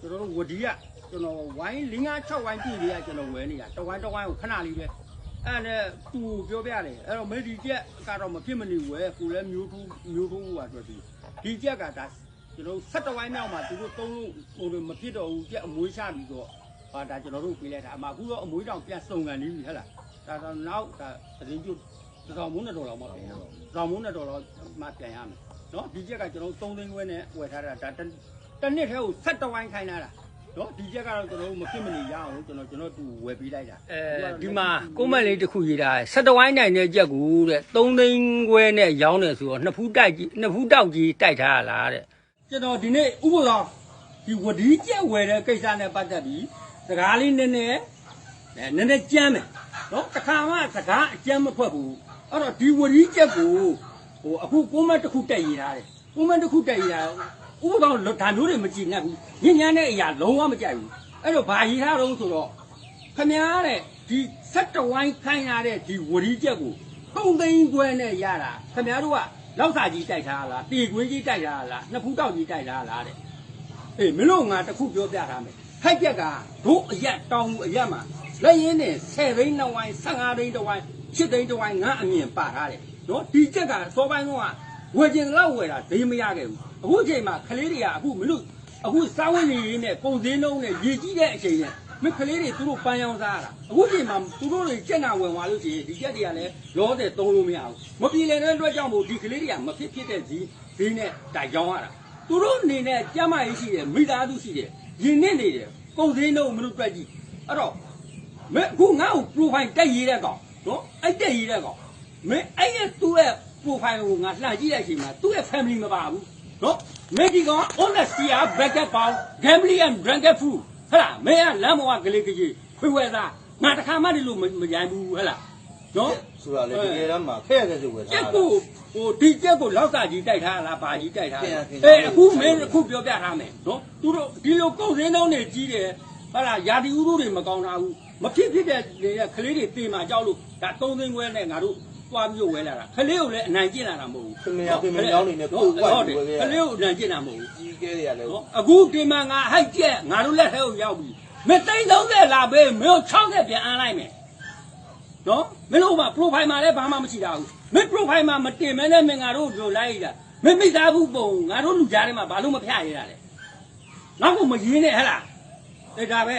ကျွန်တော်တို့ဝဒီကကျွန်တော်ဝိုင်း5 6ဝိုင်းပြည်တွေကကျွန်တော်ဝယ်နေတာတဝိုင်းတဝိုင်းကိုခဏလေးပဲအဲ့နဲ့သူပြောပြတယ်အဲ့တော့မေဒီကျက်ကတော့မဖြစ်မနေဝယ်ကိုလည်းမျိုးထူးမျိုးထူးဟိုအတွက်ဒီဒီကျက်ကဒါကျွန်တော်7ဝိုင်းမြောက်မှာသူတို့သုံးလို့ဟိုမဖြစ်တော့ဘူးကျက်အမွေးချပြီးတော့ဟာဒါကျွန်တော်တို့ပြေးလိုက်တာအမှအခုတော့အမွေးတောင်ပြန်စုံကန်နေပြီဟဲ့လားဒါတော့နောက်ဒါသတင်းကျွတ်တော်မိုးနဲ့တော်တော်မှပြန်ရအောင်တော်မိုးနဲ့တော်တော်မှပြန်ရမယ်နော်ဒီကျက်ကကျွန်တော်3သိန်းခွဲနဲ့ဝယ်ထားတာဒါ တစ်နှစ်ထဲကို7ဝိုင်းခိုင်းလာတာနော်ဒီချက်ကတော့ကျွန်တော်တို့မဖြစ်မနေရအောင်ကျွန်တော်ကျွန်တော်သူဝယ်ပေးလိုက်တာအဲဒီမှာကိုမက်လေးတစ်ခုရေးတာဆက်တဝိုင်းနိုင်တဲ့ကြက်ကူတဲ့3သိန်းခွဲနဲ့ရောင်းတယ်ဆိုတော့နှစ်ဖူးတိုက်ကြီးနှစ်ဖူးတောက်ကြီးတိုက်ထားရလားတဲ့ကျွန်တော်ဒီနေ့ဥပဒေဒီဝဒီချက်ဝယ်တဲ့ကိစ္စနဲ့ပတ်သက်ပြီးစကားလေးနည်းနည်းအဲနည်းနည်းကြမ်းမယ်နော်တစ်ခါမှစကားအကြမ်းမဖွဲ့ဘူးအဲ့တော့ဒီဝဒီချက်ကိုဟိုအခုကိုမက်တစ်ခုတက်ရထားတယ်ကိုမက်တစ်ခုတက်ရတာ ဥပဒေဒါမျိုးတွေမကြည့်နဲ့ဘူးညဉ့်ညမ်းတဲ့အရာလုံးဝမကြိုက်ဘူးအဲ့တော့ဘာရထားတော့ဆိုတော့ခမားတဲ့ဒီဆက်တဝိုင်းခိုင်းရတဲ့ဒီဝရီချက်ကိုထုံသိန်းခွဲနဲ့ရတာခမားတို့ကလောက်စာကြီးတိုက်ထားလားတေကွင်းကြီးတိုက်ထားလားနှစ်ဖူးတောက်ကြီးတိုက်ထားလားတဲ့အေးမင်းတို့ငါတစ်ခုပြောပြထားမယ်ခိုက်ချက်ကတို့အရက်တောင်းအရက်မှာလက်ရင်းနဲ့10သိန်းနှစ်ဝိုင်း15သိန်းတစ်ဝိုင်း7သိန်းတစ်ဝိုင်းငါအမြင်ပါထားတယ်နော်ဒီချက်ကစောပိုင်းကဝယ်ကျင်လောက်ဝယ်တာဒိမရခဲ့ဘူး အခုအချိန်မှာခလေးတွေကအခုမင်းတို့အခုစားဝတ်နေရေးနဲ့ပုံစင်းလုံးနဲ့ရေကြီးတဲ့အချိန်နဲ့မင်းကလေးတွေသူတို့ပန်းရောင်းစားရတာအခုချိန်မှာသူတို့တွေကြက်နာဝင်သွားလို့ရှိရင်ဒီကြက်တွေကလည်းရောတဲ့သုံးလို့မရဘူးမပြေလည်တဲ့အတွက်ကြောင့်မို့ဒီကလေးတွေကမဖြစ်ဖြစ်တဲ့ဈေးဈေးနဲ့တိုင်ရောင်းရတာသူတို့အနေနဲ့ကြမ်းမာရေးရှိတယ်မိသားစုရှိတယ်ရင်နစ်နေတယ်ကုန်စည်နှုန်းမလို့တွက်ကြည့်အဲ့တော့မင်းအခုငါ့ကို profile တက်ရေးတဲ့ကောင်နော်အဲ့တက်ရေးတဲ့ကောင်မင်းအဲ့ရဲ့သူ့ရဲ့ profile ကိုငါလှန်ကြည့်တဲ့အချိန်မှာသူ့ရဲ့ family မပါဘူး နော်မင်းဒီကောင် honesty က backup ပေါင်း gambling and drunkard food ဟဲ့လားမင်းကလမ်းပေါ်ကကလေးကကြီးဖွေးဝဲသားငါတခါမှဒီလိုမမရိုင်းဘူးဟဲ့လားနော်ဆိုတာလေတကယ်တမ်းမှာခက်ရတဲ့ဆိုဝယ်ကျက်ထားတာကိုဟိုဒီကျက်ကိုလောက်စာကြီးတိုက်ထားလားဘာကြီးတိုက်ထားခင်ဗျာလဲခင်ဗျာအေးအခုမင်းအခုပြောပြထားမယ်နော်သူတို့ဒီလိုကုန်စင်းနှုန်းတွေကြီးတယ်ဟဲ့လားယာတီဥတို့တွေမကောင်းတာဘူးမဖြစ်ဖြစ်တဲ့တွေကကလေးတွေတေမာကြောက်လို့ဒါ3သိန်းခွဲနဲ့ငါတို့ သွားပြီးတော့ဝဲလာတာကလေးကိုလည်းအနိုင်ကျင့်လာတာမဟုတ်ဘူးခင်ဗျာခင်ဗျာရောင်းနေနဲ့ပို့ဝိုက်ဟုတ်တယ်ဝယ်ခဲ့ရကလေးကိုအနိုင်ကျင့်တာမဟုတ်ဘူးကြီးကဲတွေကလည်းနော်အခုဒီမှာငါဟိုက်ကျက်ငါတို့လက်ထဲကိုရောက်ပြီမသိန်း30လာပေးမင်း60ပြန်အမ်းလိုက်မယ်နော်မင်းတို့က profile မှာလည်းဘာမှမရှိတာဘူးမင်း profile မှာမတင်မဲနဲ့မင်းငါတို့တို့လိုက်ရတာမင်းမိသားစုပုံငါတို့လူကြားထဲမှာဘာလို့မဖျရရတာလဲငါ့ကိုမရင်းနဲ့ဟဲ့လားဒါဒါပဲ